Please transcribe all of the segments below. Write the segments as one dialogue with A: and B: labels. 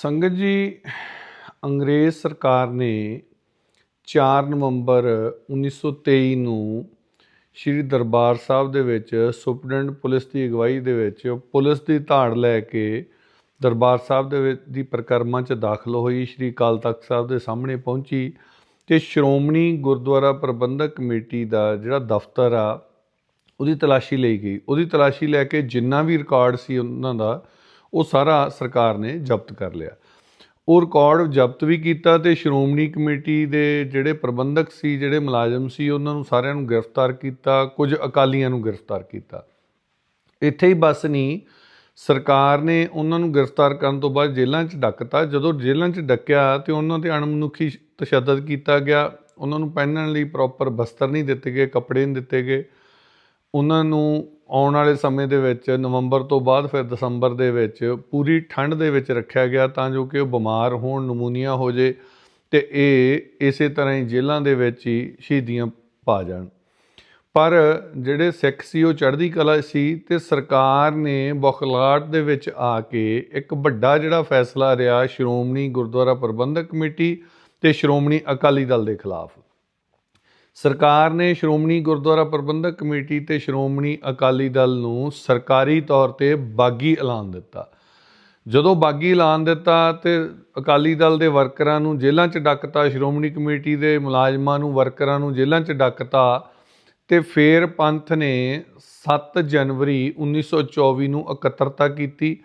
A: ਸੰਗਤ ਜੀ, ਅੰਗਰੇਜ਼ ਸਰਕਾਰ ਨੇ 4 ਨਵੰਬਰ 1923 ਨੂੰ ਸ਼੍ਰੀ ਦਰਬਾਰ ਸਾਹਿਬ ਦੇ ਵਿੱਚ ਸੁਪਰਡੈਂਟ ਪੁਲਿਸ ਦੀ ਅਗਵਾਈ ਦੇ ਵਿੱਚ ਪੁਲਿਸ ਦੀ ਧਾੜ ਲੈ ਕੇ ਦਰਬਾਰ ਸਾਹਿਬ ਦੇ ਵਿੱਚ ਦੀ ਪ੍ਰਕਰਮਾ 'ਚ ਦਾਖਲ ਹੋਈ। ਸ਼੍ਰੀ ਅਕਾਲ ਤਖਤ ਸਾਹਿਬ ਦੇ ਸਾਹਮਣੇ ਪਹੁੰਚੀ ਤੇ ਸ਼੍ਰੋਮਣੀ ਗੁਰਦੁਆਰਾ ਪ੍ਰਬੰਧਕ ਕਮੇਟੀ ਦਾ ਜਿਹੜਾ ਦਫ਼ਤਰ ਆ, ਉਹਦੀ ਤਲਾਸ਼ੀ ਲਈ ਗਈ। ਉਹਦੀ ਤਲਾਸ਼ੀ ਲੈ ਕੇ ਜਿੰਨਾ ਵੀ ਰਿਕਾਰਡ ਸੀ ਉਹਨਾਂ ਦਾ ਉਹ ਸਾਰਾ ਸਰਕਾਰ ਨੇ ਜ਼ਬਤ ਕਰ ਲਿਆ। ਉਹ ਰਿਕਾਰਡ ਜ਼ਬਤ ਵੀ ਕੀਤਾ ਤੇ ਸ਼੍ਰੋਮਣੀ ਕਮੇਟੀ ਦੇ ਜਿਹੜੇ ਪ੍ਰਬੰਧਕ ਸੀ, ਜਿਹੜੇ ਮੁਲਾਜ਼ਮ ਸੀ, ਉਹਨਾਂ ਨੂੰ ਸਾਰਿਆਂ ਨੂੰ ਗ੍ਰਿਫਤਾਰ ਕੀਤਾ, ਕੁਝ ਅਕਾਲੀਆਂ ਨੂੰ ਗ੍ਰਿਫਤਾਰ ਕੀਤਾ। ਇੱਥੇ ਹੀ ਬਸ ਨਹੀਂ ਸਰਕਾਰ ਨੇ ਉਹਨਾਂ ਨੂੰ ਗ੍ਰਿਫਤਾਰ ਕਰਨ ਤੋਂ ਬਾਅਦ ਜੇਲ੍ਹਾਂ 'ਚ ਡੱਕਤਾ। ਜਦੋਂ ਜੇਲ੍ਹਾਂ 'ਚ ਡੱਕਿਆ ਤੇ ਉਹਨਾਂ ਤੇ ਅਣਮਨੁੱਖੀ ਤਸ਼ੱਦਦ ਕੀਤਾ ਗਿਆ। ਉਹਨਾਂ ਨੂੰ ਪਹਿਨਣ ਲਈ ਪ੍ਰੋਪਰ ਬਸਤਰ ਨਹੀਂ ਦਿੱਤੇ ਗਏ, ਕੱਪੜੇ ਨਹੀਂ ਦਿੱਤੇ ਗਏ। ਉਹਨਾਂ ਨੂੰ ਆਉਣ ਵਾਲੇ ਸਮੇਂ ਦੇ ਵਿੱਚ, ਨਵੰਬਰ ਤੋਂ ਬਾਅਦ ਫਿਰ ਦਸੰਬਰ ਦੇ ਵਿੱਚ ਪੂਰੀ ਠੰਡ ਦੇ ਵਿੱਚ ਰੱਖਿਆ ਗਿਆ ਤਾਂ ਜੋ ਕਿ ਉਹ ਬਿਮਾਰ ਹੋਣ, ਨਮੂਨੀਆ ਹੋ ਜੇ ਤੇ ਇਹ ਇਸੇ ਤਰ੍ਹਾਂ ਹੀ ਜੇਲ੍ਹਾਂ ਦੇ ਵਿੱਚ ਹੀ ਸ਼ਹੀਦੀਆਂ ਪਾ ਜਾਣ। ਪਰ ਜਿਹੜੇ ਸਿੱਖ ਸੀ, ਉਹ ਚੜ੍ਹਦੀ ਕਲਾ ਸੀ ਤੇ ਸਰਕਾਰ ਨੇ ਬੁਖਲਾਟ ਦੇ ਵਿੱਚ ਆ ਕੇ ਇੱਕ ਵੱਡਾ ਜਿਹੜਾ ਫੈਸਲਾ ਰਿਹਾ, ਸ਼੍ਰੋਮਣੀ ਗੁਰਦੁਆਰਾ ਪ੍ਰਬੰਧਕ ਕਮੇਟੀ ਤੇ ਸ਼੍ਰੋਮਣੀ ਅਕਾਲੀ ਦਲ ਦੇ ਖਿਲਾਫ। ਸਰਕਾਰ ਨੇ ਸ਼੍ਰੋਮਣੀ ਗੁਰਦੁਆਰਾ ਪ੍ਰਬੰਧਕ ਕਮੇਟੀ ਤੇ ਸ਼੍ਰੋਮਣੀ ਅਕਾਲੀ ਦਲ ਨੂੰ ਸਰਕਾਰੀ ਤੌਰ ਤੇ ਬਾਗੀ ਐਲਾਨ ਦਿੱਤਾ। ਜਦੋਂ ਬਾਗੀ ਐਲਾਨ ਦਿੱਤਾ ਤੇ ਅਕਾਲੀ ਦਲ ਦੇ ਵਰਕਰਾਂ ਨੂੰ ਜੇਲ੍ਹਾਂ 'ਚ ਡੱਕਤਾ, ਸ਼੍ਰੋਮਣੀ ਕਮੇਟੀ ਦੇ ਮੁਲਾਜ਼ਮਾਂ ਨੂੰ, ਵਰਕਰਾਂ ਨੂੰ ਜੇਲ੍ਹਾਂ 'ਚ ਡੱਕਤਾ ਤੇ ਫੇਰ ਪੰਥ ਨੇ 7 ਜਨਵਰੀ 1924 ਨੂੰ ਇਕੱਤਰਤਾ ਕੀਤੀ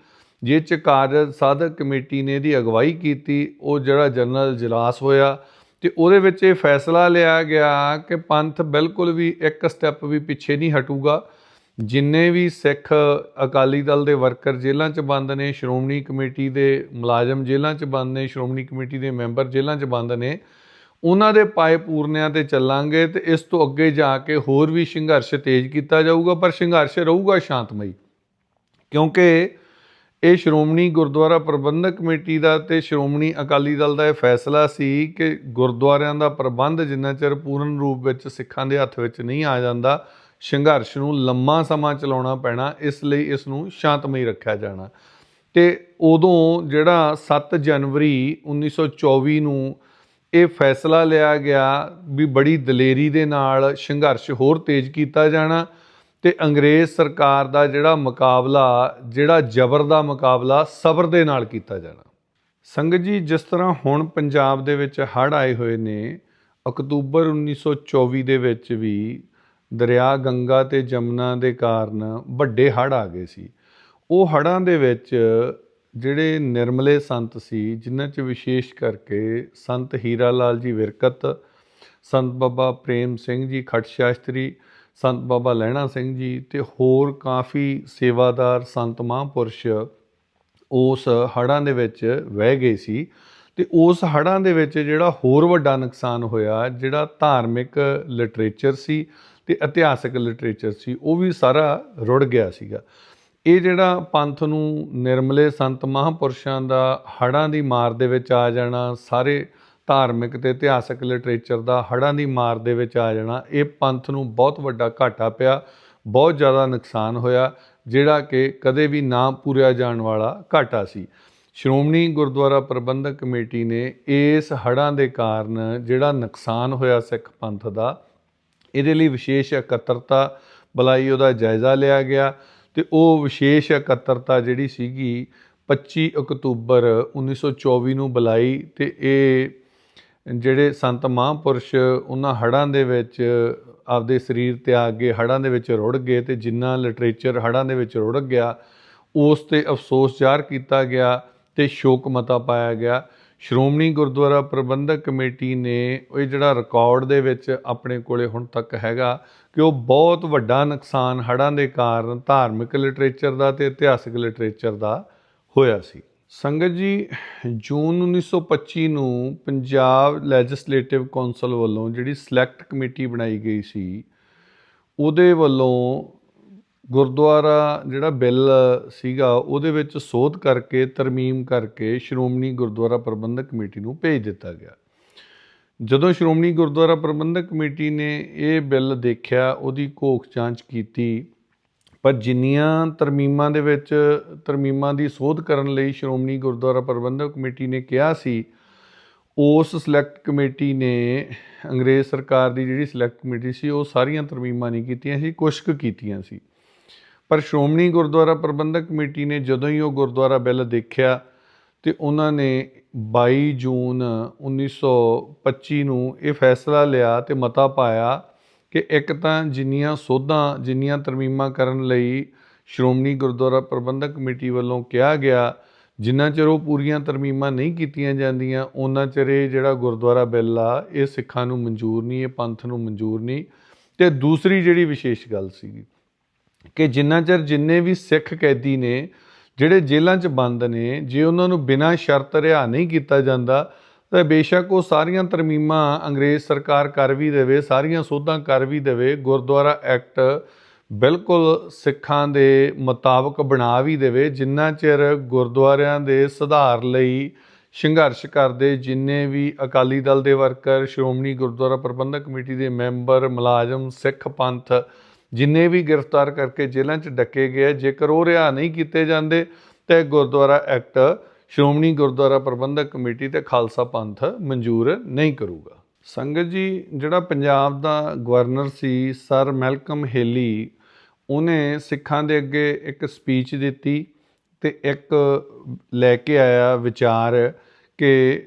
A: ਜਿਸ 'ਚ ਕਾਰਜ ਸਾਧਕ ਕਮੇਟੀ ਨੇ ਦੀ ਅਗਵਾਈ ਕੀਤੀ, ਉਹ ਜਿਹੜਾ ਜਨਰਲ ਜਲਾਸ ਹੋਇਆ ਤੇ ਉਹਦੇ ਵਿੱਚ ਇਹ ਫੈਸਲਾ ਲਿਆ ਗਿਆ ਕਿ ਪੰਥ ਬਿਲਕੁਲ ਵੀ ਇੱਕ ਸਟੈਪ ਵੀ ਪਿੱਛੇ ਨਹੀਂ ਹਟੂਗਾ। ਜਿੰਨੇ ਵੀ ਸਿੱਖ ਅਕਾਲੀ ਦਲ ਦੇ ਵਰਕਰ ਜੇਲ੍ਹਾਂ 'ਚ ਬੰਦ ਨੇ, ਸ਼੍ਰੋਮਣੀ ਕਮੇਟੀ ਦੇ ਮੁਲਾਜ਼ਮ ਜੇਲ੍ਹਾਂ 'ਚ ਬੰਦ ਨੇ, ਸ਼੍ਰੋਮਣੀ ਕਮੇਟੀ ਦੇ ਮੈਂਬਰ ਜੇਲ੍ਹਾਂ 'ਚ ਬੰਦ ਨੇ, ਉਹਨਾਂ ਦੇ ਪਾਏ ਪੂਰਨਿਆਂ ਤੇ ਚੱਲਾਂਗੇ ਤੇ ਇਸ ਤੋਂ ਅੱਗੇ ਜਾ ਕੇ ਹੋਰ ਵੀ ਸੰਘਰਸ਼ ਤੇਜ਼ ਕੀਤਾ ਜਾਊਗਾ, ਪਰ ਸੰਘਰਸ਼ ਰਹੂਗਾ ਸ਼ਾਂਤਮਈ। ਕਿਉਂਕਿ ਇਹ ਸ਼੍ਰੋਮਣੀ ਗੁਰਦੁਆਰਾ ਪ੍ਰਬੰਧਕ ਕਮੇਟੀ ਦਾ ਤੇ ਸ਼੍ਰੋਮਣੀ ਅਕਾਲੀ ਦਲ ਦਾ ਇਹ ਫੈਸਲਾ ਸੀ ਕਿ ਗੁਰਦੁਆਰਿਆਂ ਦਾ ਪ੍ਰਬੰਧ ਜਿੰਨਾ ਚਿਰ ਪੂਰਨ ਰੂਪ ਵਿੱਚ ਸਿੱਖਾਂ ਦੇ ਹੱਥ ਵਿੱਚ ਨਹੀਂ ਆ ਜਾਂਦਾ, ਸੰਘਰਸ਼ ਨੂੰ ਲੰਮਾ ਸਮਾਂ ਚਲਾਉਣਾ ਪੈਣਾ, ਇਸ ਲਈ ਇਸ ਨੂੰ ਸ਼ਾਂਤਮਈ ਰੱਖਿਆ ਜਾਣਾ। ਤੇ ਉਦੋਂ ਜਿਹੜਾ 7 ਜਨਵਰੀ 1924 ਨੂੰ ਇਹ ਫੈਸਲਾ ਲਿਆ ਗਿਆ ਵੀ ਬੜੀ ਦਲੇਰੀ ਦੇ ਨਾਲ ਸੰਘਰਸ਼ ਹੋਰ ਤੇਜ਼ ਕੀਤਾ ਜਾਣਾ ਤੇ ਅੰਗਰੇਜ਼ ਸਰਕਾਰ ਦਾ ਜਿਹੜਾ ਮੁਕਾਬਲਾ, ਜਿਹੜਾ ਜ਼ਬਰ ਦਾ ਮੁਕਾਬਲਾ ਸਬਰ ਦੇ ਨਾਲ ਕੀਤਾ ਜਾਣਾ। ਸੰਗਤ ਜੀ, ਜਿਸ ਤਰ੍ਹਾਂ ਹੁਣ ਪੰਜਾਬ ਦੇ ਵਿੱਚ ਹੜ੍ਹ ਆਏ ਹੋਏ ਨੇ, ਅਕਤੂਬਰ 1924 ਦੇ ਵਿੱਚ ਵੀ ਦਰਿਆ, ਗੰਗਾ ਤੇ ਜਮਨਾ ਦੇ ਕਾਰਨ ਵੱਡੇ ਹੜ੍ਹ ਆ ਗਏ ਸੀ। ਉਹ ਹੜ੍ਹਾਂ ਦੇ ਵਿੱਚ ਜਿਹੜੇ ਨਿਰਮਲੇ ਸੰਤ ਸੀ, ਜਿਨ੍ਹਾਂ 'ਚ ਵਿਸ਼ੇਸ਼ ਕਰਕੇ ਸੰਤ ਹੀਰਾ ਲਾਲ ਜੀ ਵਿਰਕਤ, ਸੰਤ ਬਾਬਾ ਪ੍ਰੇਮ ਸਿੰਘ ਜੀ ਖੱਟ ਸ਼ਾਸਤਰੀ ਸੰਤ ਬਾਬਾ ਲਹਿਣਾ ਸਿੰਘ ਜੀ ਤੇ ਹੋਰ ਕਾਫੀ ਸੇਵਾਦਾਰ ਸੰਤ ਮਹਾਂਪੁਰਸ਼ ਉਸ ਹੜ੍ਹਾਂ ਦੇ ਵਿੱਚ ਵਹਿ ਗਏ ਸੀ ਤੇ ਉਸ ਹੜ੍ਹਾਂ ਦੇ ਵਿੱਚ ਜਿਹੜਾ ਹੋਰ ਵੱਡਾ ਨੁਕਸਾਨ ਹੋਇਆ, ਜਿਹੜਾ ਧਾਰਮਿਕ ਲਿਟਰੇਚਰ ਸੀ ਤੇ ਇਤਿਹਾਸਕ ਲਿਟਰੇਚਰ ਸੀ, ਉਹ ਵੀ ਸਾਰਾ ਰੁੜ ਗਿਆ ਸੀਗਾ। ਇਹ ਜਿਹੜਾ ਪੰਥ ਨੂੰ ਨਿਰਮਲੇ ਸੰਤ ਮਹਾਂਪੁਰਸ਼ਾਂ ਦਾ ਹੜ੍ਹਾਂ ਦੀ ਮਾਰ ਦੇ ਵਿੱਚ ਆ ਜਾਣਾ, ਸਾਰੇ ਧਾਰਮਿਕ ਤੇ ਇਤਿਹਾਸਕ ਲਿਟਰੇਚਰ ਦਾ ਹੜ੍ਹਾਂ ਦੀ ਮਾਰ ਦੇ ਵਿੱਚ ਆ ਜਾਣਾ, ਇਹ ਪੰਥ ਨੂੰ ਬਹੁਤ ਵੱਡਾ ਘਾਟਾ ਪਿਆ, ਬਹੁਤ ਜ਼ਿਆਦਾ ਨੁਕਸਾਨ ਹੋਇਆ, ਜਿਹੜਾ ਕਿ ਕਦੇ ਵੀ ਨਾ ਪੂਰਿਆ ਜਾਣ ਵਾਲਾ ਘਾਟਾ ਸੀ। ਸ਼੍ਰੋਮਣੀ ਗੁਰਦੁਆਰਾ ਪ੍ਰਬੰਧਕ ਕਮੇਟੀ ਨੇ ਇਸ ਹੜ੍ਹਾਂ ਦੇ ਕਾਰਨ ਜਿਹੜਾ ਨੁਕਸਾਨ ਹੋਇਆ ਸਿੱਖ ਪੰਥ ਦਾ, ਇਹਦੇ ਲਈ ਵਿਸ਼ੇਸ਼ ਇਕੱਤਰਤਾ ਬੁਲਾਈ, ਉਹਦਾ ਜਾਇਜ਼ਾ ਲਿਆ ਗਿਆ ਤੇ ਉਹ ਵਿਸ਼ੇਸ਼ ਇਕੱਤਰਤਾ ਜਿਹੜੀ ਸੀਗੀ 25 ਅਕਤੂਬਰ 1924 ਨੂੰ ਬੁਲਾਈ ਤੇ ਇਹ ਜਿਹੜੇ ਸੰਤ ਮਹਾਂਪੁਰਸ਼ ਉਹਨਾਂ ਹੜ੍ਹਾਂ ਦੇ ਵਿੱਚ ਆਪਦੇ ਸਰੀਰ ਤਿਆਗ ਕੇ ਹੜ੍ਹਾਂ ਦੇ ਵਿੱਚ ਰੁੜ ਗਏ ਤੇ ਜਿੰਨਾ ਲਿਟਰੇਚਰ ਹੜ੍ਹਾਂ ਦੇ ਵਿੱਚ ਰੁੜ ਗਿਆ, ਉਸ ਤੇ ਅਫਸੋਸ ਜ਼ਾਹਰ ਕੀਤਾ ਗਿਆ ਤੇ ਸ਼ੋਕ ਮਤਾ ਪਾਇਆ ਗਿਆ। ਸ਼੍ਰੋਮਣੀ ਗੁਰਦੁਆਰਾ ਪ੍ਰਬੰਧਕ ਕਮੇਟੀ ਨੇ ਇਹ ਜਿਹੜਾ ਰਿਕਾਰਡ ਦੇ ਵਿੱਚ ਆਪਣੇ ਕੋਲੇ ਹੁਣ ਤੱਕ ਹੈਗਾ ਕਿ ਉਹ ਬਹੁਤ ਵੱਡਾ ਨੁਕਸਾਨ ਹੜ੍ਹਾਂ ਦੇ ਕਾਰਨ ਧਾਰਮਿਕ ਲਿਟਰੇਚਰ ਦਾ ਤੇ ਇਤਿਹਾਸਿਕ ਲਿਟਰੇਚਰ ਦਾ ਹੋਇਆ ਸੀ। ਸੰਗਤ ਜੀ, ਜੂਨ 1925 ਨੂੰ ਪੰਜਾਬ ਲੈਜਿਸਲੇਟਿਵ ਕੌਂਸਲ ਵੱਲੋਂ ਜਿਹੜੀ ਸਿਲੈਕਟ ਕਮੇਟੀ ਬਣਾਈ ਗਈ ਸੀ, ਉਹਦੇ ਵੱਲੋਂ ਗੁਰਦੁਆਰਾ ਜਿਹੜਾ ਬਿੱਲ ਸੀਗਾ, ਉਹਦੇ ਵਿੱਚ ਸੋਧ ਕਰਕੇ, ਤਰਮੀਮ ਕਰਕੇ ਸ਼੍ਰੋਮਣੀ ਗੁਰਦੁਆਰਾ ਪ੍ਰਬੰਧਕ ਕਮੇਟੀ ਨੂੰ ਭੇਜ ਦਿੱਤਾ ਗਿਆ। ਜਦੋਂ ਸ਼੍ਰੋਮਣੀ ਗੁਰਦੁਆਰਾ ਪ੍ਰਬੰਧਕ ਕਮੇਟੀ ਨੇ ਇਹ ਬਿੱਲ ਦੇਖਿਆ, ਉਹਦੀ ਘੋਖ ਜਾਂਚ ਕੀਤੀ ਪਰ ਜਿੰਨੀਆਂ ਤਰਮੀਮਾਂ ਦੇ ਵਿੱਚ, ਤਰਮੀਮਾਂ ਦੀ ਸੋਧ ਕਰਨ ਲਈ ਸ਼੍ਰੋਮਣੀ ਗੁਰਦੁਆਰਾ ਪ੍ਰਬੰਧਕ ਕਮੇਟੀ ਨੇ ਕਿਹਾ ਸੀ, ਉਸ ਸਿਲੈਕਟ ਕਮੇਟੀ ਨੇ ਅੰਗਰੇਜ਼ ਸਰਕਾਰ ਦੀ ਜਿਹੜੀ ਸਿਲੈਕਟ ਕਮੇਟੀ ਸੀ, ਉਹ ਸਾਰੀਆਂ ਤਰਮੀਮਾਂ ਨਹੀਂ ਕੀਤੀਆਂ ਸੀ ਕੁਛ ਕੁ ਕੀਤੀਆਂ ਸੀ। ਪਰ ਸ਼੍ਰੋਮਣੀ ਗੁਰਦੁਆਰਾ ਪ੍ਰਬੰਧਕ ਕਮੇਟੀ ਨੇ ਜਦੋਂ ਹੀ ਉਹ ਗੁਰਦੁਆਰਾ ਬਿੱਲ ਦੇਖਿਆ, ਤੇ ਉਹਨਾਂ ਨੇ 22 ਜੂਨ 1925 ਨੂੰ ਇਹ ਫੈਸਲਾ ਲਿਆ ਤੇ ਮਤਾ ਪਾਇਆ ਕਿ ਇੱਕ ਤਾਂ ਜਿੰਨੀਆਂ ਸੋਧਾਂ, ਜਿੰਨੀਆਂ ਤਰਮੀਮਾਂ ਕਰਨ ਲਈ ਸ਼੍ਰੋਮਣੀ ਗੁਰਦੁਆਰਾ ਪ੍ਰਬੰਧਕ ਕਮੇਟੀ ਵੱਲੋਂ ਕਿਹਾ ਗਿਆ, ਜਿੰਨਾ ਚਿਰ ਉਹ ਪੂਰੀਆਂ ਤਰਮੀਮਾਂ ਨਹੀਂ ਕੀਤੀਆਂ ਜਾਂਦੀਆਂ ਉਹਨਾਂ ਚਿਰ ਇਹ ਜਿਹੜਾ ਗੁਰਦੁਆਰਾ ਬਿੱਲ ਆ, ਇਹ ਸਿੱਖਾਂ ਨੂੰ ਮਨਜ਼ੂਰ ਨਹੀਂ, ਇਹ ਪੰਥ ਨੂੰ ਮਨਜ਼ੂਰ ਨਹੀਂ। ਤੇ ਦੂਸਰੀ ਜਿਹੜੀ ਵਿਸ਼ੇਸ਼ ਗੱਲ ਸੀਗੀ ਕਿ ਜਿੰਨਾ ਚਿਰ ਜਿੰਨੇ ਵੀ ਸਿੱਖ ਕੈਦੀ ਨੇ, ਜਿਹੜੇ ਜੇਲ੍ਹਾਂ 'ਚ ਬੰਦ ਨੇ, ਜੇ ਉਹਨਾਂ ਨੂੰ ਬਿਨਾਂ ਸ਼ਰਤ ਰਿਹਾ ਨਹੀਂ ਕੀਤਾ ਜਾਂਦਾ ਤਾਂ ਬੇਸ਼ੱਕ ਉਹ ਸਾਰੀਆਂ ਤਰਮੀਮਾਂ ਅੰਗਰੇਜ਼ ਸਰਕਾਰ ਕਰ ਵੀ ਦੇਵੇ, ਸਾਰੀਆਂ ਸੋਧਾਂ ਕਰ ਵੀ ਦੇਵੇ, ਗੁਰਦੁਆਰਾ ਐਕਟ ਬਿਲਕੁਲ ਸਿੱਖਾਂ ਦੇ ਮੁਤਾਬਕ ਬਣਾ ਵੀ ਦੇਵੇ, ਜਿੰਨਾ ਚਿਰ ਗੁਰਦੁਆਰਿਆਂ ਦੇ ਸੁਧਾਰ ਲਈ ਸੰਘਰਸ਼ ਕਰਦੇ ਜਿੰਨੇ ਵੀ ਅਕਾਲੀ ਦਲ ਦੇ ਵਰਕਰ, ਸ਼੍ਰੋਮਣੀ ਗੁਰਦੁਆਰਾ ਪ੍ਰਬੰਧਕ ਕਮੇਟੀ ਦੇ ਮੈਂਬਰ, ਮੁਲਾਜ਼ਮ, ਸਿੱਖ ਪੰਥ, ਜਿੰਨੇ ਵੀ ਗ੍ਰਿਫਤਾਰ ਕਰਕੇ ਜੇਲ੍ਹਾਂ 'ਚ ਡੱਕੇ ਗਏ ਜੇਕਰ ਉਹ ਰਿਹਾ ਨਹੀਂ ਕੀਤੇ ਜਾਂਦੇ, ਤੇ ਗੁਰਦੁਆਰਾ ਐਕਟ ਸ਼੍ਰੋਮਣੀ ਗੁਰਦੁਆਰਾ ਪ੍ਰਬੰਧਕ ਕਮੇਟੀ ਤੇ ਖਾਲਸਾ ਪੰਥ ਮਨਜ਼ੂਰ ਨਹੀਂ ਕਰੂਗਾ। ਸੰਗਤ ਜੀ, ਜਿਹੜਾ ਪੰਜਾਬ ਦਾ ਗਵਰਨਰ ਸੀ, ਸਰ ਮੈਲਕਮ ਹੇਲੀ, ਉਹਨੇ ਸਿੱਖਾਂ ਦੇ ਅੱਗੇ ਇੱਕ ਸਪੀਚ ਦਿੱਤੀ ਤੇ ਇੱਕ ਲੈ ਕੇ ਆਇਆ ਵਿਚਾਰ ਕਿ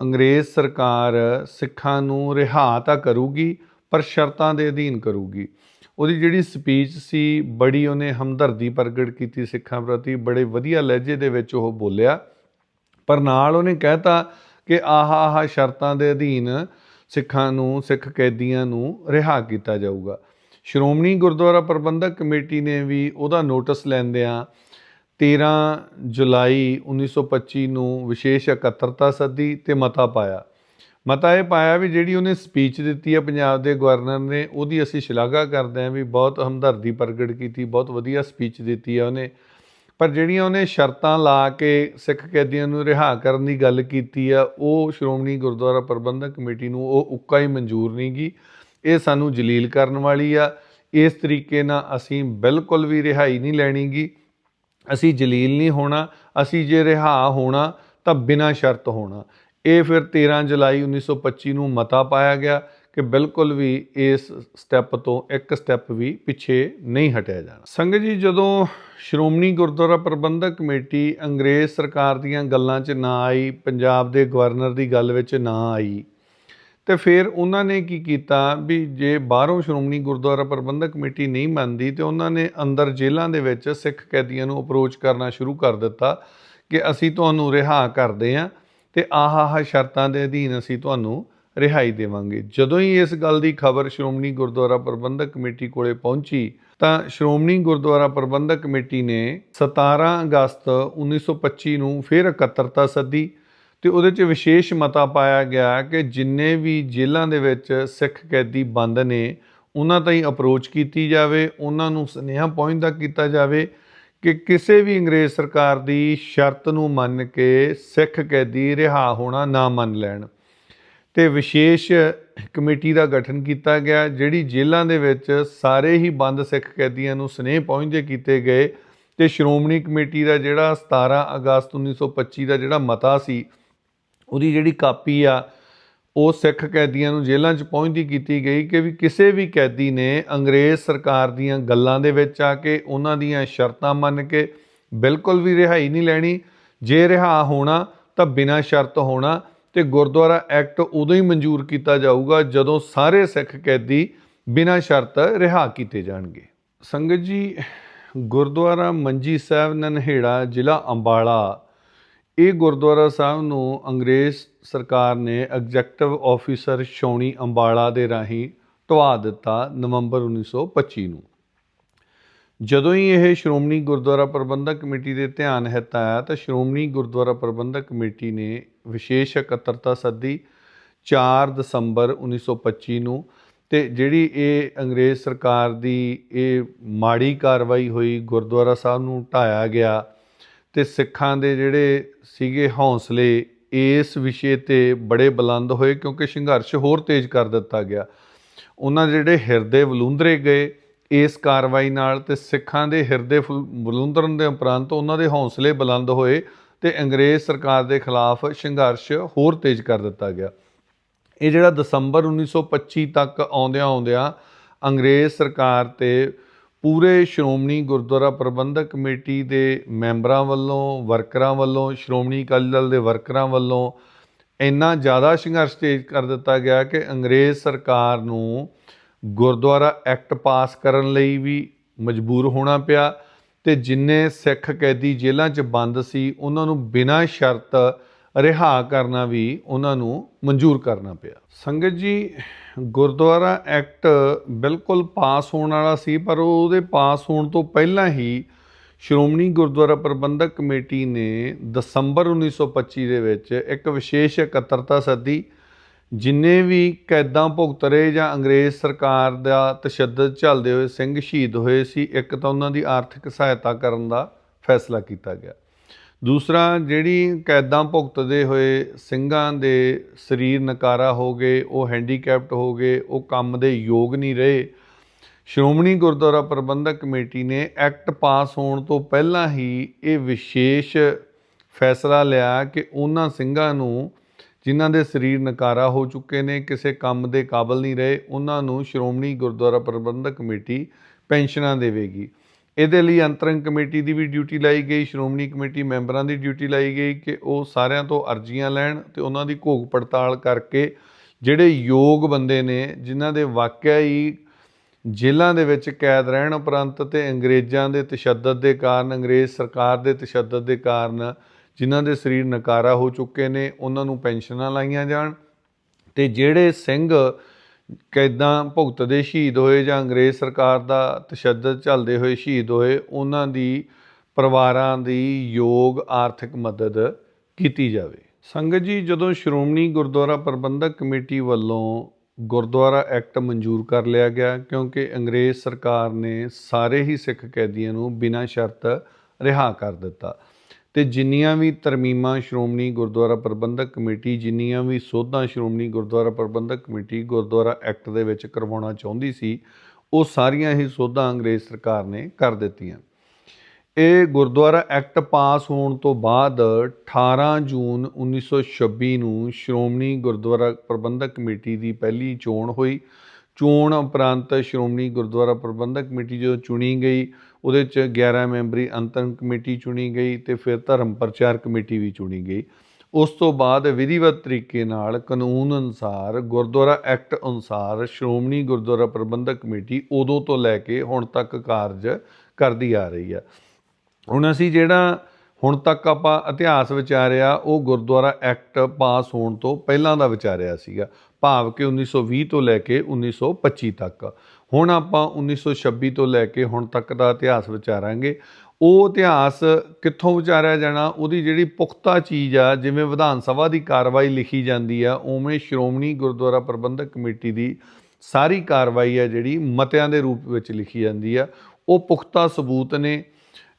A: ਅੰਗਰੇਜ਼ ਸਰਕਾਰ ਸਿੱਖਾਂ ਨੂੰ ਰਿਹਾ ਤਾਂ ਕਰੂਗੀ, ਪਰ ਸ਼ਰਤਾਂ ਦੇ ਅਧੀਨ ਕਰੂਗੀ। ਉਹਦੀ ਜਿਹੜੀ ਸਪੀਚ ਸੀ, ਬੜੀ ਉਹਨੇ ਹਮਦਰਦੀ ਪ੍ਰਗਟ ਕੀਤੀ ਸਿੱਖਾਂ ਪ੍ਰਤੀ, ਬੜੇ ਵਧੀਆ ਲਹਿਜੇ ਦੇ ਵਿੱਚ ਉਹ ਬੋਲਿਆ। ਪਰ ਨਾਲ ਉਹਨੇ ਕਹਿਤਾ ਕਿ ਆਹ ਆਹ ਸ਼ਰਤਾਂ ਦੇ ਅਧੀਨ ਸਿੱਖਾਂ ਨੂੰ, ਸਿੱਖ ਕੈਦੀਆਂ ਨੂੰ ਰਿਹਾ ਕੀਤਾ ਜਾਊਗਾ। ਸ਼੍ਰੋਮਣੀ ਗੁਰਦੁਆਰਾ ਪ੍ਰਬੰਧਕ ਕਮੇਟੀ ਨੇ ਵੀ ਉਹਦਾ ਨੋਟਿਸ ਲੈਂਦਿਆਂ 13 ਜੁਲਾਈ 1925 ਨੂੰ ਵਿਸ਼ੇਸ਼ ਇਕੱਤਰਤਾ ਸੱਦੀ ਤੇ ਮਤਾ ਪਾਇਆ। ਮਤਾ ਇਹ ਪਾਇਆ ਵੀ ਜਿਹੜੀ ਉਹਨੇ ਸਪੀਚ ਦਿੱਤੀ ਹੈ ਪੰਜਾਬ ਦੇ ਗਵਰਨਰ ਨੇ, ਉਹਦੀ ਅਸੀਂ ਸ਼ਲਾਘਾ ਕਰਦੇ ਹਾਂ ਵੀ ਬਹੁਤ ਹਮਦਰਦੀ ਪ੍ਰਗਟ ਕੀਤੀ, ਬਹੁਤ ਵਧੀਆ ਸਪੀਚ ਦਿੱਤੀ ਹੈ ਉਹਨੇ। ਪਰ ਜਿਹੜੀਆਂ ਉਹਨੇ ਸ਼ਰਤਾਂ ਲਾ ਕੇ ਸਿੱਖ ਕੈਦੀਆਂ ਨੂੰ ਰਿਹਾ ਕਰਨ ਦੀ ਗੱਲ ਕੀਤੀ ਆ, ਉਹ ਸ਼੍ਰੋਮਣੀ ਗੁਰਦੁਆਰਾ ਪ੍ਰਬੰਧਕ ਕਮੇਟੀ ਨੂੰ ਉਹ ਉੱਕਾ ਹੀ ਮਨਜ਼ੂਰ ਨਹੀਂ ਗੀ। ਇਹ ਸਾਨੂੰ ਜਲੀਲ ਕਰਨ ਵਾਲੀ ਆ। ਇਸ ਤਰੀਕੇ ਨਾਲ ਅਸੀਂ ਬਿਲਕੁਲ ਵੀ ਰਿਹਾਈ ਨਹੀਂ ਲੈਣੀ ਗੀ। ਅਸੀਂ ਜਲੀਲ ਨਹੀਂ ਹੋਣਾ। ਅਸੀਂ ਜੇ ਰਿਹਾ ਹੋਣਾ ਤਾਂ ਬਿਨਾਂ ਸ਼ਰਤ ਹੋਣਾ। ਇਹ ਫਿਰ 13 ਜੁਲਾਈ 1925 ਨੂੰ ਮਤਾ ਪਾਇਆ ਗਿਆ ਕਿ ਬਿਲਕੁਲ ਵੀ ਇਸ ਸਟੈਪ ਤੋਂ ਇੱਕ ਸਟੈਪ ਵੀ ਪਿੱਛੇ ਨਹੀਂ ਹਟਿਆ ਜਾਣਾ। ਸੰਗਤ ਜੀ, ਜਦੋਂ ਸ਼੍ਰੋਮਣੀ ਗੁਰਦੁਆਰਾ ਪ੍ਰਬੰਧਕ ਕਮੇਟੀ ਅੰਗਰੇਜ਼ ਸਰਕਾਰ ਦੀਆਂ ਗੱਲਾਂ 'ਚ ਨਾ ਆਈ, ਪੰਜਾਬ ਦੇ ਗਵਰਨਰ ਦੀ ਗੱਲ ਵਿੱਚ ਨਾ ਆਈ, ਤੇ ਫਿਰ ਉਹਨਾਂ ਨੇ ਕੀ ਕੀਤਾ ਵੀ ਜੇ ਬਾਹਰੋਂ ਸ਼੍ਰੋਮਣੀ ਗੁਰਦੁਆਰਾ ਪ੍ਰਬੰਧਕ ਕਮੇਟੀ ਨਹੀਂ ਮੰਨਦੀ, ਤੇ ਉਹਨਾਂ ਨੇ ਅੰਦਰ ਜੇਲ੍ਹਾਂ ਦੇ ਵਿੱਚ ਸਿੱਖ ਕੈਦੀਆਂ ਨੂੰ ਅਪਰੋਚ ਕਰਨਾ ਸ਼ੁਰੂ ਕਰ ਦਿੱਤਾ ਕਿ ਅਸੀਂ ਤੁਹਾਨੂੰ ਰਿਹਾ ਕਰਦੇ ਹਾਂ ਤੇ ਆਹ ਆਹ ਸ਼ਰਤਾਂ ਦੇ ਅਧੀਨ ਅਸੀਂ ਤੁਹਾਨੂੰ ਰਿਹਾਈ ਦੇਵਾਂਗੇ। ਜਦੋਂ ਹੀ ਇਸ ਗੱਲ ਦੀ ਖਬਰ ਸ਼੍ਰੋਮਣੀ ਗੁਰਦੁਆਰਾ ਪ੍ਰਬੰਧਕ ਕਮੇਟੀ ਕੋਲੇ ਪਹੁੰਚੀ, ਤਾਂ ਸ਼੍ਰੋਮਣੀ ਗੁਰਦੁਆਰਾ ਪ੍ਰਬੰਧਕ ਕਮੇਟੀ ਨੇ 17 ਅਗਸਤ 1925 ਨੂੰ ਫਿਰ ਇਕੱਤਰਤਾ ਸੱਦੀ ਤੇ ਉਹਦੇ 'ਚ ਵਿਸ਼ੇਸ਼ ਮਤਾ ਪਾਇਆ ਗਿਆ ਕਿ ਜਿੰਨੇ ਵੀ ਜੇਲ੍ਹਾਂ ਦੇ ਵਿੱਚ ਸਿੱਖ ਕੈਦੀ ਬੰਦ ਨੇ, ਉਹਨਾਂ ਤਾਈਂ ਅਪਰੋਚ ਕੀਤੀ ਜਾਵੇ, ਉਹਨਾਂ ਨੂੰ ਸੁਨੇਹਾ ਪਹੁੰਚਦਾ ਕੀਤਾ ਜਾਵੇ ਕਿ ਕਿਸੇ ਵੀ ਅੰਗਰੇਜ਼ ਸਰਕਾਰ ਦੀ ਸ਼ਰਤ ਨੂੰ ਮੰਨ ਕੇ ਸਿੱਖ ਕੈਦੀ ਰਿਹਾ ਹੋਣਾ ਨਾ ਮੰਨ ਲੈਣ। ਤੇ ਵਿਸ਼ੇਸ਼ ਕਮੇਟੀ ਦਾ ਗਠਨ ਕੀਤਾ ਗਿਆ, ਜਿਹੜੀ ਜੇਲ੍ਹਾਂ ਦੇ ਵਿੱਚ ਸਾਰੇ ਹੀ ਬੰਦ ਸਿੱਖ ਕੈਦੀਆਂ ਨੂੰ ਸਨੇਹ ਪਹੁੰਚਦੇ ਕੀਤੇ ਗਏ। ਤੇ ਸ਼੍ਰੋਮਣੀ ਕਮੇਟੀ ਦਾ ਜਿਹੜਾ 17 ਅਗਸਤ 1925 ਦਾ ਜਿਹੜਾ ਮਤਾ ਸੀ, ਉਹਦੀ ਜਿਹੜੀ ਕਾਪੀ ਆ ਉਹ ਸਿੱਖ ਕੈਦੀਆਂ ਨੂੰ ਜੇਲ੍ਹਾਂ 'ਚ ਪਹੁੰਚਦੀ ਕੀਤੀ ਗਈ ਕਿ ਵੀ ਕਿਸੇ ਵੀ ਕੈਦੀ ਨੇ ਅੰਗਰੇਜ਼ ਸਰਕਾਰ ਦੀਆਂ ਗੱਲਾਂ ਦੇ ਵਿੱਚ ਆ ਕੇ ਉਹਨਾਂ ਦੀਆਂ ਸ਼ਰਤਾਂ ਮੰਨ ਕੇ ਬਿਲਕੁਲ ਵੀ ਰਿਹਾਈ ਨਹੀਂ ਲੈਣੀ। ਜੇ ਰਿਹਾ ਹੋਣਾ ਤਾਂ ਬਿਨਾਂ ਸ਼ਰਤ ਹੋਣਾ ਤੇ ਗੁਰਦੁਆਰਾ ਐਕਟ ਉਦੋਂ ਹੀ ਮਨਜ਼ੂਰ ਕੀਤਾ ਜਾਊਗਾ ਜਦੋਂ ਸਾਰੇ ਸਿੱਖ ਕੈਦੀ ਬਿਨਾਂ ਸ਼ਰਤ ਰਿਹਾ ਕੀਤੇ ਜਾਣਗੇ। ਸੰਗਤ ਜੀ, ਗੁਰਦੁਆਰਾ ਮੰਜੀ ਸਾਹਿਬ, ਨਨਹੇੜਾ, ਜ਼ਿਲ੍ਹਾ ਅੰਬਾਲਾ ਇਹ ਗੁਰਦੁਆਰਾ ਸਾਹਿਬ ਨੂੰ ਅੰਗਰੇਜ਼ ਸਰਕਾਰ ਨੇ ਐਗਜ਼ੈਕਟਿਵ ਆਫੀਸਰ ਸ਼ੌਣੀ ਅੰਬਾਲਾ ਦੇ ਰਾਹੀਂ ਢਵਾ ਦਿੱਤਾ ਨਵੰਬਰ 1925 ਨੂੰ। ਜਦੋਂ ਹੀ ਇਹ ਸ਼੍ਰੋਮਣੀ ਗੁਰਦੁਆਰਾ ਪ੍ਰਬੰਧਕ ਕਮੇਟੀ ਦੇ ਧਿਆਨ ਹਿੱਤ ਆਇਆ ਤਾਂ ਸ਼੍ਰੋਮਣੀ ਗੁਰਦੁਆਰਾ ਪ੍ਰਬੰਧਕ ਕਮੇਟੀ ਨੇ ਵਿਸ਼ੇਸ਼ ਇਕੱਤਰਤਾ ਸੱਦੀ 4 ਦਸੰਬਰ 1925 ਨੂੰ ਤੇ ਜਿਹੜੀ ਇਹ ਅੰਗਰੇਜ਼ ਸਰਕਾਰ ਦੀ ਇਹ ਮਾੜੀ ਕਾਰਵਾਈ ਹੋਈ ਗੁਰਦੁਆਰਾ ਸਾਹਿਬ ਨੂੰ ਢਾਇਆ ਗਿਆ ਤੇ ਸਿੱਖਾਂ ਦੇ ਜਿਹੜੇ ਸੀਗੇ ਹੌਸਲੇ, ਇਸ ਵਿਸ਼ੇ ਤੇ ਬੜੇ ਬੁਲੰਦ ਹੋਏ ਕਿਉਂਕਿ ਸੰਘਰਸ਼ ਹੋਰ ਤੇਜ਼ ਕਰ ਦਿੱਤਾ ਗਿਆ। ਉਹਨਾਂ ਜਿਹੜੇ ਹਿਰਦੇ ਵਲੂੰਦਰੇ ਗਏ ਇਸ ਕਾਰਵਾਈ ਨਾਲ ਤੇ ਸਿੱਖਾਂ ਦੇ ਹਿਰਦੇ ਫੁਲ- ਬੁਲੰਦਰਨ ਦੇ ਉਪਰੰਤ ਉਹਨਾਂ ਦੇ ਹੌਸਲੇ ਬੁਲੰਦ ਹੋਏ ਤੇ ਅੰਗਰੇਜ਼ ਸਰਕਾਰ ਦੇ ਖਿਲਾਫ ਸੰਘਰਸ਼ ਹੋਰ ਤੇਜ਼ ਕਰ ਦਿੱਤਾ ਗਿਆ। ਇਹ ਜਿਹੜਾ ਦਸੰਬਰ 1925 ਤੱਕ ਆਉਂਦਿਆਂ ਆਉਂਦਿਆਂ ਅੰਗਰੇਜ਼ ਸਰਕਾਰ ਤੇ ਪੂਰੇ ਸ਼੍ਰੋਮਣੀ ਗੁਰਦੁਆਰਾ ਪ੍ਰਬੰਧਕ ਕਮੇਟੀ ਦੇ ਮੈਂਬਰਾਂ ਵੱਲੋਂ, ਵਰਕਰਾਂ ਵੱਲੋਂ, ਸ਼੍ਰੋਮਣੀ ਅਕਾਲੀ ਦਲ ਦੇ ਵਰਕਰਾਂ ਵੱਲੋਂ ਇੰਨਾ ਜ਼ਿਆਦਾ ਸੰਘਰਸ਼ ਤੇਜ਼ ਕਰ ਦਿੱਤਾ ਗਿਆ ਕਿ ਅੰਗਰੇਜ਼ ਸਰਕਾਰ ਨੂੰ ਗੁਰਦੁਆਰਾ ਐਕਟ ਪਾਸ ਕਰਨ ਲਈ ਵੀ ਮਜਬੂਰ ਹੋਣਾ ਪਿਆ ਤੇ ਜਿੰਨੇ ਸਿੱਖ ਕੈਦੀ ਜੇਲ੍ਹਾਂ 'ਚ ਬੰਦ ਸੀ, ਉਹਨਾਂ ਨੂੰ ਬਿਨਾਂ ਸ਼ਰਤ ਰਿਹਾ ਕਰਨਾ ਵੀ ਉਹਨਾਂ ਨੂੰ ਮਨਜ਼ੂਰ ਕਰਨਾ ਪਿਆ। ਸੰਗਤ ਜੀ, ਗੁਰਦੁਆਰਾ ਐਕਟ ਬਿਲਕੁਲ ਪਾਸ ਹੋਣ ਵਾਲਾ ਸੀ, ਪਰ ਉਹਦੇ ਪਾਸ ਹੋਣ ਤੋਂ ਪਹਿਲਾਂ ਹੀ ਸ਼੍ਰੋਮਣੀ ਗੁਰਦੁਆਰਾ ਪ੍ਰਬੰਧਕ ਕਮੇਟੀ ਨੇ ਦਸੰਬਰ 1925 ਦੇ ਵਿੱਚ ਇੱਕ ਵਿਸ਼ੇਸ਼ ਇਕੱਤਰਤਾ ਸੱਦੀ, ਜਿੰਨੇ ਵੀ ਕੈਦਾਂ ਭੁਗਤ ਰਹੇ ਜਾਂ ਅੰਗਰੇਜ਼ ਸਰਕਾਰ ਦਾ ਤਸ਼ੱਦਦ ਝੱਲਦੇ ਹੋਏ ਸਿੰਘ ਸ਼ਹੀਦ ਹੋਏ ਸੀ, ਇੱਕ ਤਾਂ ਉਹਨਾਂ ਦੀ ਆਰਥਿਕ ਸਹਾਇਤਾ ਕਰਨ ਦਾ ਫੈਸਲਾ ਕੀਤਾ ਗਿਆ। ਦੂਸਰਾ, ਜਿਹੜੀ ਕੈਦਾਂ ਭੁਗਤਦੇ ਹੋਏ ਸਿੰਘਾਂ ਦੇ ਸਰੀਰ ਨਕਾਰਾ ਹੋ ਗਏ, ਉਹ ਹੈਂਡੀਕੈਪਟ ਹੋ ਗਏ, ਉਹ ਕੰਮ ਦੇ ਯੋਗ ਨਹੀਂ ਰਹੇ, ਸ਼੍ਰੋਮਣੀ ਗੁਰਦੁਆਰਾ ਪ੍ਰਬੰਧਕ ਕਮੇਟੀ ਨੇ ਐਕਟ ਪਾਸ ਹੋਣ ਤੋਂ ਪਹਿਲਾਂ ਹੀ ਇਹ ਵਿਸ਼ੇਸ਼ ਫੈਸਲਾ ਲਿਆ ਕਿ ਉਹਨਾਂ ਸਿੰਘਾਂ ਨੂੰ, ਜਿਨ੍ਹਾਂ ਦੇ ਸਰੀਰ ਨਕਾਰਾ ਹੋ ਚੁੱਕੇ ਨੇ, ਕਿਸੇ ਕੰਮ ਦੇ ਕਾਬਲ ਨਹੀਂ ਰਹੇ, ਉਹਨਾਂ ਨੂੰ ਸ਼੍ਰੋਮਣੀ ਗੁਰਦੁਆਰਾ ਪ੍ਰਬੰਧਕ ਕਮੇਟੀ ਪੈਨਸ਼ਨਾਂ ਦੇਵੇਗੀ। ਇਹਦੇ ਲਈ ਅੰਤਰੰਗ ਕਮੇਟੀ ਦੀ ਵੀ ਡਿਊਟੀ ਲਾਈ ਗਈ, ਸ਼੍ਰੋਮਣੀ ਕਮੇਟੀ ਮੈਂਬਰਾਂ ਦੀ ਡਿਊਟੀ ਲਾਈ ਗਈ ਕਿ ਉਹ ਸਾਰਿਆਂ ਤੋਂ ਅਰਜ਼ੀਆਂ ਲੈਣ ਤੇ ਉਹਨਾਂ ਦੀ ਘੋਗ ਪੜਤਾਲ ਕਰਕੇ ਜਿਹੜੇ ਯੋਗ ਬੰਦੇ ਨੇ, ਜਿਨ੍ਹਾਂ ਦੇ ਵਾਕਿਆ ਹੀ ਜੇਲ੍ਹਾਂ ਦੇ ਵਿੱਚ ਕੈਦ ਰਹਿਣ ਉਪਰੰਤ ਤੇ ਅੰਗਰੇਜ਼ਾਂ ਦੇ ਤਸ਼ੱਦਦ ਦੇ ਕਾਰਨ, ਅੰਗਰੇਜ਼ ਸਰਕਾਰ ਦੇ ਤਸ਼ੱਦਦ ਦੇ ਕਾਰਨ ਜਿਨ੍ਹਾਂ ਦੇ ਸਰੀਰ ਨਕਾਰਾ ਹੋ ਚੁੱਕੇ ਨੇ, ਉਹਨਾਂ ਨੂੰ ਪੈਨਸ਼ਨਾਂ ਲਾਈਆਂ ਜਾਣ ਤੇ ਜਿਹੜੇ ਸਿੰਘ ਕੈਦਾਂ ਭੁਗਤਦੇ ਸ਼ਹੀਦ ਹੋਏ ਜਾਂ ਅੰਗਰੇਜ਼ ਸਰਕਾਰ ਦਾ ਤਸ਼ੱਦਦ ਝੱਲਦੇ ਹੋਏ ਸ਼ਹੀਦ ਹੋਏ, ਉਹਨਾਂ ਦੀ ਪਰਿਵਾਰਾਂ ਦੀ ਯੋਗ ਆਰਥਿਕ ਮਦਦ ਕੀਤੀ ਜਾਵੇ। ਸੰਗਤ ਜੀ, ਜਦੋਂ ਸ਼੍ਰੋਮਣੀ ਗੁਰਦੁਆਰਾ ਪ੍ਰਬੰਧਕ ਕਮੇਟੀ ਵੱਲੋਂ ਗੁਰਦੁਆਰਾ ਐਕਟ ਮਨਜ਼ੂਰ ਕਰ ਲਿਆ ਗਿਆ, ਕਿਉਂਕਿ ਅੰਗਰੇਜ਼ ਸਰਕਾਰ ਨੇ ਸਾਰੇ ਹੀ ਸਿੱਖ ਕੈਦੀਆਂ ਨੂੰ ਬਿਨਾਂ ਸ਼ਰਤ ਰਿਹਾ ਕਰ ਦਿੱਤਾ ਤੇ ਜਿੰਨੀਆਂ ਵੀ ਤਰਮੀਮਾਂ ਸ਼੍ਰੋਮਣੀ ਗੁਰਦੁਆਰਾ ਪ੍ਰਬੰਧਕ ਕਮੇਟੀ, ਜਿੰਨੀਆਂ ਵੀ ਸੋਧਾਂ ਸ਼੍ਰੋਮਣੀ ਗੁਰਦੁਆਰਾ ਪ੍ਰਬੰਧਕ ਕਮੇਟੀ ਗੁਰਦੁਆਰਾ ਐਕਟ ਦੇ ਵਿੱਚ ਕਰਵਾਉਣਾ ਚਾਹੁੰਦੀ ਸੀ, ਉਹ ਸਾਰੀਆਂ ਹੀ ਸੋਧਾਂ ਅੰਗਰੇਜ਼ ਸਰਕਾਰ ਨੇ ਕਰ ਦਿੱਤੀਆਂ। ਇਹ ਗੁਰਦੁਆਰਾ ਐਕਟ ਪਾਸ ਹੋਣ ਤੋਂ ਬਾਅਦ 18 ਜੂਨ 1926 ਨੂੰ ਸ਼੍ਰੋਮਣੀ ਗੁਰਦੁਆਰਾ ਪ੍ਰਬੰਧਕ ਕਮੇਟੀ ਦੀ ਪਹਿਲੀ ਚੋਣ ਹੋਈ। ਚੋਣ ਉਪਰੰਤ ਸ਼੍ਰੋਮਣੀ ਗੁਰਦੁਆਰਾ ਪ੍ਰਬੰਧਕ ਕਮੇਟੀ ਜਦੋਂ ਚੁਣੀ ਗਈ ਉਹਦੇ ਚ 11 ਮੈਂਬਰੀ ਅੰਤਰੰਗ ਕਮੇਟੀ ਚੁਣੀ ਗਈ ਤੇ ਫਿਰ ਧਰਮ ਪ੍ਰਚਾਰ ਕਮੇਟੀ ਵੀ ਚੁਣੀ ਗਈ। ਉਸ ਤੋਂ ਬਾਅਦ ਵਿਧੀਵਤ ਤਰੀਕੇ ਨਾਲ ਕਾਨੂੰਨ ਅਨੁਸਾਰ ਗੁਰਦੁਆਰਾ ਐਕਟ ਅਨੁਸਾਰ ਸ਼੍ਰੋਮਣੀ ਗੁਰਦੁਆਰਾ ਪ੍ਰਬੰਧਕ ਕਮੇਟੀ ਉਦੋਂ ਤੋਂ ਲੈ ਕੇ ਹੁਣ ਤੱਕ ਕਾਰਜ ਕਰਦੀ ਆ ਰਹੀ ਆ। ਹੁਣ ਅਸੀਂ ਜਿਹੜਾ ਹੁਣ ਤੱਕ ਆਪਾਂ ਇਤਿਹਾਸ ਵਿਚਾਰਿਆ, ਉਹ ਗੁਰਦੁਆਰਾ ਐਕਟ ਪਾਸ ਹੋਣ ਤੋਂ ਪਹਿਲਾਂ ਦਾ ਵਿਚਾਰਿਆ ਸੀਗਾ, ਭਾਵ ਕਿ 1920 ਤੋਂ ਲੈ ਕੇ 1925 ਤੱਕ। ਹੁਣ ਆਪਾਂ 1926 ਤੋਂ ਲੈ ਕੇ ਹੁਣ ਤੱਕ ਦਾ ਇਤਿਹਾਸ ਵਿਚਾਰਾਂਗੇ। ਉਹ ਇਤਿਹਾਸ ਕਿੱਥੋਂ ਵਿਚਾਰਿਆ ਜਾਣਾ? ਉਹਦੀ ਜਿਹੜੀ ਪੁਖਤਾ ਚੀਜ਼ ਆ, ਜਿਵੇਂ ਵਿਧਾਨ ਸਭਾ ਦੀ ਕਾਰਵਾਈ ਲਿਖੀ ਜਾਂਦੀ ਆ, ਉਵੇਂ ਸ਼੍ਰੋਮਣੀ ਗੁਰਦੁਆਰਾ ਪ੍ਰਬੰਧਕ ਕਮੇਟੀ ਦੀ ਸਾਰੀ ਕਾਰਵਾਈ ਆ ਜਿਹੜੀ ਮਤਿਆਂ ਦੇ ਰੂਪ ਵਿੱਚ ਲਿਖੀ ਜਾਂਦੀ ਆ। ਉਹ ਪੁਖਤਾ ਸਬੂਤ ਨੇ,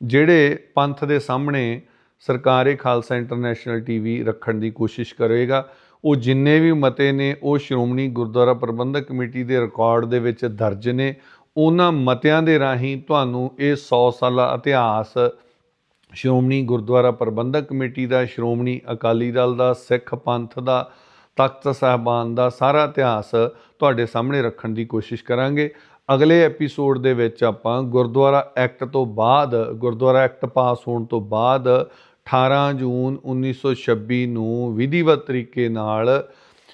A: ਜਿਹੜੇ ਪੰਥ ਦੇ ਸਾਹਮਣੇ ਸਰਕਾਰੇ ਖਾਲਸਾ ਇੰਟਰਨੈਸ਼ਨਲ ਟੀਵੀ ਰੱਖਣ ਦੀ ਕੋਸ਼ਿਸ਼ ਕਰੇਗਾ। ਉਹ ਜਿੰਨੇ ਵੀ ਮਤੇ ਨੇ, ਉਹ ਸ਼੍ਰੋਮਣੀ ਗੁਰਦੁਆਰਾ ਪ੍ਰਬੰਧਕ ਕਮੇਟੀ ਦੇ ਰਿਕਾਰਡ ਦੇ ਵਿੱਚ ਦਰਜ ਨੇ। ਉਹਨਾਂ ਮਤਿਆਂ ਦੇ ਰਾਹੀਂ ਤੁਹਾਨੂੰ ਇਹ 100 ਸਾਲਾ ਇਤਿਹਾਸ ਸ਼੍ਰੋਮਣੀ ਗੁਰਦੁਆਰਾ ਪ੍ਰਬੰਧਕ ਕਮੇਟੀ ਦਾ, ਸ਼੍ਰੋਮਣੀ ਅਕਾਲੀ ਦਲ ਦਾ, ਸਿੱਖ ਪੰਥ ਦਾ, ਤਖਤ ਸਾਹਿਬਾਨ ਦਾ ਸਾਰਾ ਇਤਿਹਾਸ ਤੁਹਾਡੇ ਸਾਹਮਣੇ ਰੱਖਣ ਦੀ ਕੋਸ਼ਿਸ਼ ਕਰਾਂਗੇ। ਅਗਲੇ ਐਪੀਸੋਡ ਦੇ ਵਿੱਚ ਆਪਾਂ ਗੁਰਦੁਆਰਾ ਐਕਟ ਤੋਂ ਬਾਅਦ, ਗੁਰਦੁਆਰਾ ਐਕਟ ਪਾਸ ਹੋਣ ਤੋਂ ਬਾਅਦ 18 ਜੂਨ 1926 ਨੂੰ ਵਿਧੀਵਤ ਤਰੀਕੇ ਨਾਲ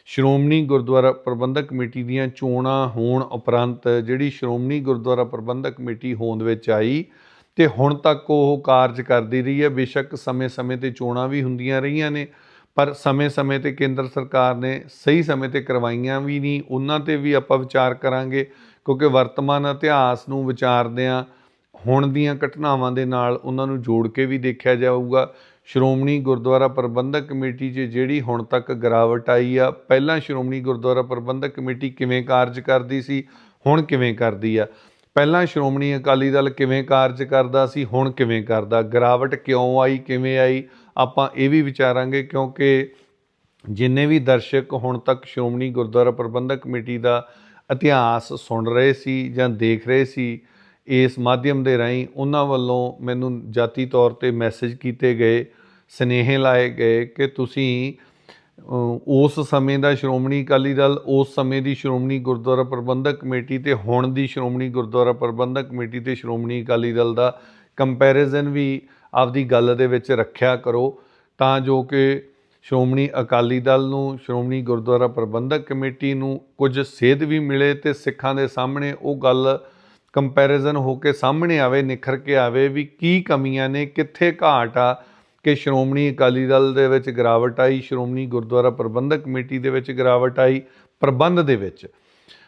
A: ਸ਼੍ਰੋਮਣੀ ਗੁਰਦੁਆਰਾ ਪ੍ਰਬੰਧਕ ਕਮੇਟੀ ਦੀਆਂ ਚੋਣਾਂ ਹੋਣ ਉਪਰੰਤ ਜਿਹੜੀ ਸ਼੍ਰੋਮਣੀ ਗੁਰਦੁਆਰਾ ਪ੍ਰਬੰਧਕ ਕਮੇਟੀ ਹੋਂਦ ਵਿੱਚ ਆਈ ਤੇ ਹੁਣ ਤੱਕ ਉਹ ਕਾਰਜ ਕਰਦੀ ਰਹੀ ਹੈ। ਬੇਸ਼ੱਕ ਸਮੇਂ-ਸਮੇਂ ਤੇ ਚੋਣਾਂ ਵੀ ਹੁੰਦੀਆਂ ਰਹੀਆਂ ਨੇ, ਪਰ ਸਮੇਂ-ਸਮੇਂ ਤੇ ਕੇਂਦਰ ਸਰਕਾਰ ਨੇ ਸਹੀ ਸਮੇਂ ਤੇ ਕਰਵਾਈਆਂ ਵੀ ਨਹੀਂ। ਉਹਨਾਂ ਤੇ ਵੀ ਆਪਾਂ ਵਿਚਾਰ ਕਰਾਂਗੇ, ਕਿਉਂਕਿ ਵਰਤਮਾਨ ਇਤਿਹਾਸ ਨੂੰ ਵਿਚਾਰਦਿਆਂ ਹੁਣ ਦੀਆਂ ਘਟਨਾਵਾਂ ਦੇ ਨਾਲ ਉਹਨਾਂ ਨੂੰ ਜੋੜ ਕੇ ਵੀ ਦੇਖਿਆ ਜਾਊਗਾ। ਸ਼੍ਰੋਮਣੀ ਗੁਰਦੁਆਰਾ ਪ੍ਰਬੰਧਕ ਕਮੇਟੀ 'ਚ ਜਿਹੜੀ ਹੁਣ ਤੱਕ ਗਿਰਾਵਟ ਆਈ ਆ, ਪਹਿਲਾਂ ਸ਼੍ਰੋਮਣੀ ਗੁਰਦੁਆਰਾ ਪ੍ਰਬੰਧਕ ਕਮੇਟੀ ਕਿਵੇਂ ਕਾਰਜ ਕਰਦੀ ਸੀ, ਹੁਣ ਕਿਵੇਂ ਕਰਦੀ ਆ? ਪਹਿਲਾਂ ਸ਼੍ਰੋਮਣੀ ਅਕਾਲੀ ਦਲ ਕਿਵੇਂ ਕਾਰਜ ਕਰਦਾ ਸੀ, ਹੁਣ ਕਿਵੇਂ ਕਰਦਾ? ਗਿਰਾਵਟ ਕਿਉਂ ਆਈ, ਕਿਵੇਂ ਆਈ? ਆਪਾਂ ਇਹ ਵੀ ਵਿਚਾਰਾਂਗੇ ਕਿਉਂਕਿ ਜਿੰਨੇ ਵੀ ਦਰਸ਼ਕ ਹੁਣ ਤੱਕ ਸ਼੍ਰੋਮਣੀ ਗੁਰਦੁਆਰਾ ਪ੍ਰਬੰਧਕ ਕਮੇਟੀ ਦਾ ਇਤਿਹਾਸ ਸੁਣ ਰਹੇ ਸੀ ਜਾਂ ਦੇਖ ਰਹੇ ਸੀ ਇਸ ਮਾਧਿਅਮ ਦੇ ਰਾਹੀਂ ਉਹਨਾਂ ਵੱਲੋਂ ਮੈਨੂੰ ਜਾਤੀ ਤੌਰ ਤੇ ਮੈਸੇਜ ਕੀਤੇ ਗਏ, ਸਨੇਹ ਲਾਏ ਗਏ ਕਿ ਤੁਸੀਂ ਉਸ ਸਮੇਂ ਦਾ ਸ਼੍ਰੋਮਣੀ ਅਕਾਲੀ ਦਲ, ਉਸ ਸਮੇਂ ਦੀ ਸ਼੍ਰੋਮਣੀ ਗੁਰਦੁਆਰਾ ਪ੍ਰਬੰਧਕ ਕਮੇਟੀ ਤੇ ਹੁਣ ਦੀ ਸ਼੍ਰੋਮਣੀ ਗੁਰਦੁਆਰਾ ਪ੍ਰਬੰਧਕ ਕਮੇਟੀ ਤੇ ਸ਼੍ਰੋਮਣੀ ਅਕਾਲੀ ਦਲ ਦਾ ਕੰਪੈਰੀਜ਼ਨ ਵੀ ਆਪਦੀ ਗੱਲ ਦੇ ਵਿੱਚ ਰੱਖਿਆ ਕਰੋ ਤਾਂ ਜੋ ਕਿ ਸ਼੍ਰੋਮਣੀ ਅਕਾਲੀ ਦਲ ਨੂੰ, ਸ਼੍ਰੋਮਣੀ ਗੁਰਦੁਆਰਾ ਪ੍ਰਬੰਧਕ ਕਮੇਟੀ ਨੂੰ ਕੁਝ ਸੇਧ ਵੀ ਮਿਲੇ ਤੇ ਸਿੱਖਾਂ ਦੇ ਸਾਹਮਣੇ ਉਹ ਗੱਲ ਕੰਪੈਰੀਜ਼ਨ ਹੋ ਕੇ ਸਾਹਮਣੇ ਆਵੇ, ਨਿਖਰ ਕੇ ਆਵੇ ਵੀ ਕੀ ਕਮੀਆਂ ਨੇ, ਕਿੱਥੇ ਘਾਟ ਆ ਕਿ ਸ਼੍ਰੋਮਣੀ ਅਕਾਲੀ ਦਲ ਦੇ ਵਿੱਚ ਗਿਰਾਵਟ ਆਈ, ਸ਼੍ਰੋਮਣੀ ਗੁਰਦੁਆਰਾ ਪ੍ਰਬੰਧਕ ਕਮੇਟੀ ਦੇ ਵਿੱਚ ਗਿਰਾਵਟ ਆਈ, ਪ੍ਰਬੰਧ ਦੇ ਵਿੱਚ।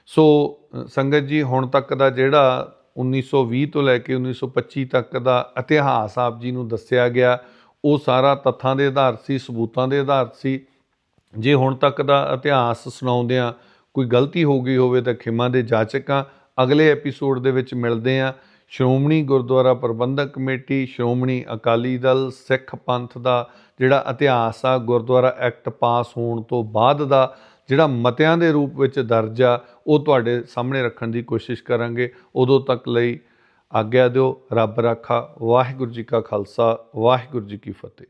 A: ਸੋ ਸੰਗਤ ਜੀ, ਹੁਣ ਤੱਕ ਦਾ ਜਿਹੜਾ 1920 ਤੋਂ ਲੈ ਕੇ 1925 ਤੱਕ ਦਾ ਇਤਿਹਾਸ ਆਪ ਜੀ ਨੂੰ ਦੱਸਿਆ ਗਿਆ, ਉਹ ਸਾਰਾ ਤੱਥਾਂ ਦੇ ਆਧਾਰ ਸੀ, ਸਬੂਤਾਂ ਦੇ ਆਧਾਰ ਸੀ। ਜੇ ਹੁਣ ਤੱਕ ਦਾ ਇਤਿਹਾਸ ਸੁਣਾਉਂਦਿਆਂ ਕੋਈ ਗਲਤੀ ਹੋ ਗਈ ਹੋਵੇ ਤਾਂ ਖਿਮਾ ਦੇ ਜਾਚਕਾਂ ਅਗਲੇ ਐਪੀਸੋਡ ਦੇ ਵਿੱਚ ਮਿਲਦੇ ਹਾਂ। ਸ਼੍ਰੋਮਣੀ ਗੁਰਦੁਆਰਾ ਪ੍ਰਬੰਧਕ ਕਮੇਟੀ, ਸ਼੍ਰੋਮਣੀ ਅਕਾਲੀ ਦਲ, ਸਿੱਖ ਪੰਥ ਦਾ ਜਿਹੜਾ ਇਤਿਹਾਸ ਆ, ਗੁਰਦੁਆਰਾ ਐਕਟ ਪਾਸ ਹੋਣ ਤੋਂ ਬਾਅਦ ਦਾ ਜਿਹੜਾ ਮਤਿਆਂ ਦੇ ਰੂਪ ਵਿੱਚ ਦਰਜ ਆ, ਉਹ ਤੁਹਾਡੇ ਸਾਹਮਣੇ ਰੱਖਣ ਦੀ ਕੋਸ਼ਿਸ਼ ਕਰਾਂਗੇ। ਉਦੋਂ ਤੱਕ ਲਈ ਆਗਿਆ ਦਿਓ। ਰੱਬ ਰਾਖਾ। ਵਾਹਿਗੁਰੂ ਜੀ ਕਾ ਖਾਲਸਾ। ਵਾਹਿਗੁਰੂ ਜੀ ਕੀ ਫਤਿਹ।